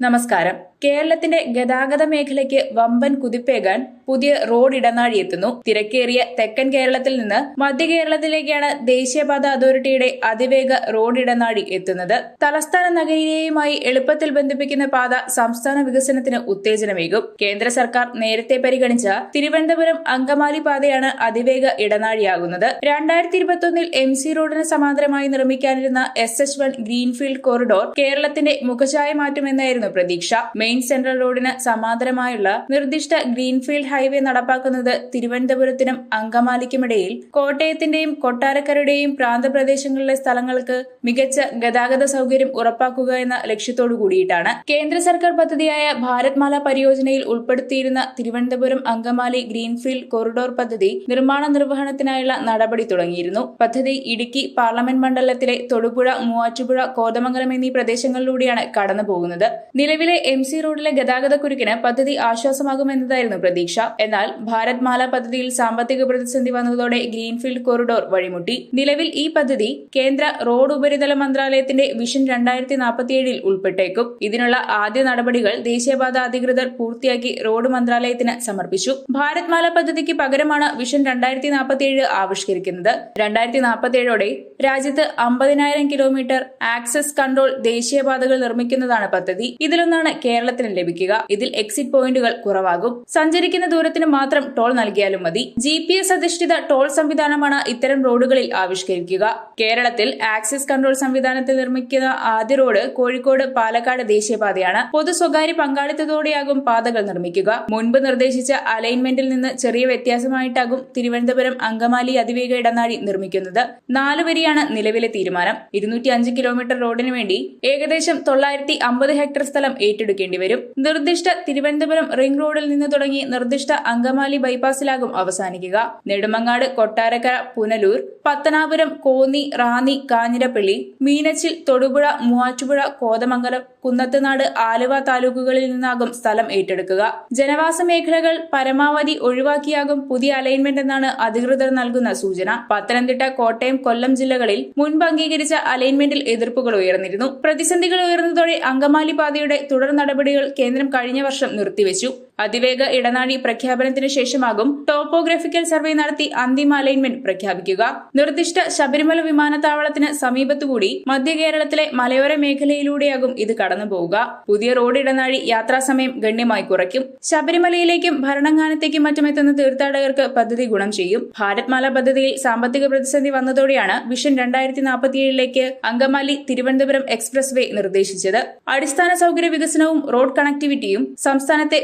നമസ്കാരം. കേരളത്തിന്റെ ഗതാഗത മേഖലയ്ക്ക് വമ്പൻ കുതിപ്പേകാൻ പുതിയ റോഡ് ഇടനാഴി എത്തുന്നു. തിരക്കേറിയ തെക്കൻ കേരളത്തിൽ നിന്ന് മധ്യ കേരളത്തിലേക്കാണ് ദേശീയപാത അതോറിറ്റിയുടെ അതിവേഗ റോഡ് ഇടനാഴി എത്തുന്നത്. തലസ്ഥാന നഗരിയെയുമായി എളുപ്പത്തിൽ ബന്ധിപ്പിക്കുന്ന പാത സംസ്ഥാന വികസനത്തിന് ഉത്തേജനമേകും. കേന്ദ്ര സർക്കാർ നേരത്തെ പരിഗണിച്ച തിരുവനന്തപുരം അങ്കമാലി പാതയാണ് അതിവേഗ ഇടനാഴിയാകുന്നത്. രണ്ടായിരത്തി ഇരുപത്തൊന്നിൽ എം സി റോഡിന് സമാന്തരമായി നിർമ്മിക്കാനിരുന്ന S H one greenfield corridor കേരളത്തിന്റെ മുഖഛായ മാറ്റുമെന്നായിരുന്നു പ്രതീക്ഷ. മെയിൻ സെൻട്രൽ റോഡിന് സമാന്തരമായുള്ള നിർദ്ദിഷ്ട ഗ്രീൻഫീൽഡ് ഹൈവേ നടപ്പാക്കുന്നത് തിരുവനന്തപുരത്തിനും അങ്കമാലിക്കുമിടയിൽ. കോട്ടയത്തിന്റെയും കൊട്ടാരക്കരയുടെയും പ്രാന്തപ്രദേശങ്ങളിലെ സ്ഥലങ്ങൾക്ക് മികച്ച ഗതാഗത സൗകര്യം ഉറപ്പാക്കുക എന്ന ലക്ഷ്യത്തോടു കൂടിയിട്ടാണ് കേന്ദ്ര സർക്കാർ പദ്ധതിയായ ഭാരത്മാല പരിയോജനയിൽ ഉൾപ്പെടുത്തിയിരുന്ന തിരുവനന്തപുരം അങ്കമാലി ഗ്രീൻഫീൽഡ് കോറിഡോർ പദ്ധതി നിർമ്മാണ നിർവഹണത്തിനായുള്ള നടപടി തുടങ്ങിയിരുന്നു. പദ്ധതി ഇടുക്കി പാർലമെന്റ് മണ്ഡലത്തിലെ തൊടുപുഴ മൂവാറ്റുപുഴ കോതമംഗലം എന്നീ പ്രദേശങ്ങളിലൂടെയാണ് കടന്നു പോകുന്നത് നിലവിലെ എം സി റോഡിലെ ഗതാഗത കുരുക്കിന് പദ്ധതി ആശ്വാസമാകുമെന്നതായിരുന്നു പ്രതീക്ഷ. എന്നാൽ ഭാരത് മാല പദ്ധതിയിൽ സാമ്പത്തിക പ്രതിസന്ധി വന്നതോടെ ഗ്രീൻഫീൽഡ് കോറിഡോർ വഴിമുട്ടി. നിലവിൽ ഈ പദ്ധതി കേന്ദ്ര റോഡ് ഉപരിതല മന്ത്രാലയത്തിന്റെ വിഷൻ രണ്ടായിരത്തി നാൽപ്പത്തിയേഴിൽ ഉൾപ്പെട്ടേക്കും. ഇതിനുള്ള ആദ്യ നടപടികൾ ദേശീയപാത അധികൃതർ പൂർത്തിയാക്കി റോഡ് മന്ത്രാലയത്തിന് സമർപ്പിച്ചു. ഭാരത് മാല പദ്ധതിക്ക് പകരമാണ് വിഷൻ രണ്ടായിരത്തി നാൽപ്പത്തിയേഴ് ആവിഷ്കരിക്കുന്നത്. രണ്ടായിരത്തി നാൽപ്പത്തിയേഴോടെ രാജ്യത്ത് അമ്പതിനായിരം കിലോമീറ്റർ ആക്സസ് കൺട്രോൾ ദേശീയപാതകൾ നിർമ്മിക്കുന്നതാണ് പദ്ധതി. ഇതിലൊന്നാണ് കേരളത്തിന് ലഭിക്കുക. ഇതിൽ എക്സിറ്റ് പോയിന്റുകൾ കുറവാകും. സഞ്ചരിക്കുന്ന ദൂരത്തിന് മാത്രം ടോൾ നൽകിയാലും മതി. ജി പി എസ് അധിഷ്ഠിത ടോൾ സംവിധാനമാണ് ഇത്തരം റോഡുകളിൽ ആവിഷ്കരിക്കുക. കേരളത്തിൽ ആക്സിസ് കൺട്രോൾ സംവിധാനത്തിൽ നിർമ്മിക്കുന്ന ആദ്യ റോഡ് കോഴിക്കോട് പാലക്കാട് ദേശീയപാതയാണ്. പൊതു സ്വകാര്യ പങ്കാളിത്തത്തോടെയാകും പാതകൾ നിർമ്മിക്കുക. മുൻപ് നിർദ്ദേശിച്ച അലൈൻമെന്റിൽ നിന്ന് ചെറിയ വ്യത്യാസമായിട്ടാകും തിരുവനന്തപുരം അങ്കമാലി അതിവേഗ ഇടനാഴി നിർമ്മിക്കുന്നത്. നാലുവരിയാണ് നിലവിലെ തീരുമാനം. ഇരുന്നൂറ്റി അഞ്ച് കിലോമീറ്റർ റോഡിന് വേണ്ടി ഏകദേശം തൊള്ളായിരത്തി അമ്പത് ഹെക്ടർ സ്ഥലം ഏറ്റെടുക്കേണ്ടി വരും. നിർദ്ദിഷ്ട തിരുവനന്തപുരം റിംഗ് റോഡിൽ നിന്ന് തുടങ്ങി നിർദ്ദിഷ്ട അങ്കമാലി ബൈപ്പാസിലാകും അവസാനിക്കുക. നെടുമങ്ങാട് കൊട്ടാരക്കര പുനലൂർ പത്തനാപുരം കോന്നി റാന്നി കാഞ്ഞിരപ്പള്ളി മീനച്ചിൽ തൊടുപുഴ മൂവാറ്റുപുഴ കോതമംഗലം കുന്നത്തുനാട് ആലുവ താലൂക്കുകളിൽ നിന്നാകും സ്ഥലം ഏറ്റെടുക്കുക. ജനവാസ മേഖലകൾ പരമാവധി ഒഴിവാക്കിയാകും പുതിയ അലൈൻമെന്റ് എന്നാണ് അധികൃതർ നൽകുന്ന സൂചന. പത്തനംതിട്ട കോട്ടയം കൊല്ലം ജില്ലകളിൽ മുൻപ് അംഗീകരിച്ച അലൈൻമെന്റിൽ എതിർപ്പുകൾ ഉയർന്നിരുന്നു. പ്രതിസന്ധികൾ ഉയർന്നതോടെ അങ്കമാലി പാതയുടെ തുടർ നടപടികൾ കേന്ദ്രം കഴിഞ്ഞ വർഷം നിർത്തിവെച്ചു. അതിവേഗ ഇടനാഴി പ്രഖ്യാപനത്തിന് ശേഷമാകും ടോപ്പോഗ്രഫിക്കൽ സർവേ നടത്തി അന്തിമ അലൈൻമെന്റ് പ്രഖ്യാപിക്കുക. നിർദ്ദിഷ്ട ശബരിമല വിമാനത്താവളത്തിന് സമീപത്തുകൂടി മധ്യ കേരളത്തിലെ മലയോര മേഖലയിലൂടെയാകും ഇത് കടന്നുപോവുക. പുതിയ റോഡ് ഇടനാഴി യാത്രാസമയം ഗണ്യമായി കുറയ്ക്കും. ശബരിമലയിലേക്കും ഭരണങ്ങാനത്തേക്കും മറ്റും എത്തുന്ന തീർത്ഥാടകർക്ക് പദ്ധതി ഗുണം ചെയ്യും. ഭാരത്മാല പദ്ധതിയിൽ സാമ്പത്തിക പ്രതിസന്ധി വന്നതോടെയാണ് വിഷൻ രണ്ടായിരത്തി നാൽപ്പത്തിയേഴിലേക്ക് അങ്കമാലി തിരുവനന്തപുരം എക്സ്പ്രസ് വേ നിർദ്ദേശിച്ചത്. അടിസ്ഥാന സൗകര്യ വികസനവും റോഡ് കണക്ടിവിറ്റിയും സംസ്ഥാനത്തെ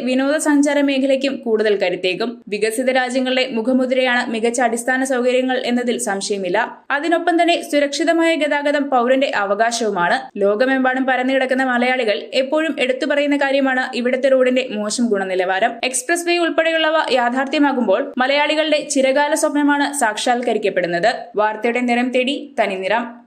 വിനോദസഞ്ചാര മേഖലയ്ക്കും കൂടുതൽ കരുത്തേക്കും വികസിത രാജ്യങ്ങളുടെ മുഖമുദ്രയാണ് മികച്ച അടിസ്ഥാന സൗകര്യങ്ങൾ എന്നതിൽ സംശയമില്ല. അതിനൊപ്പം തന്നെ സുരക്ഷിതമായ ഗതാഗതം പൗരന്റെ അവകാശവുമാണ്. ലോകമെമ്പാടും പരന്നു കിടക്കുന്ന മലയാളികൾ എപ്പോഴും എടുത്തു പറയുന്ന കാര്യമാണ് ഇവിടുത്തെ റോഡിന്റെ മോശം ഗുണനിലവാരം. എക്സ്പ്രസ് വേ ഉൾപ്പെടെയുള്ളവ യാഥാർത്ഥ്യമാകുമ്പോൾ മലയാളികളുടെ ചിരകാല സ്വപ്നമാണ് സാക്ഷാത്കരിക്കപ്പെടുന്നത്. വാർത്തയുടെ നിറം തേടി തനിനിറം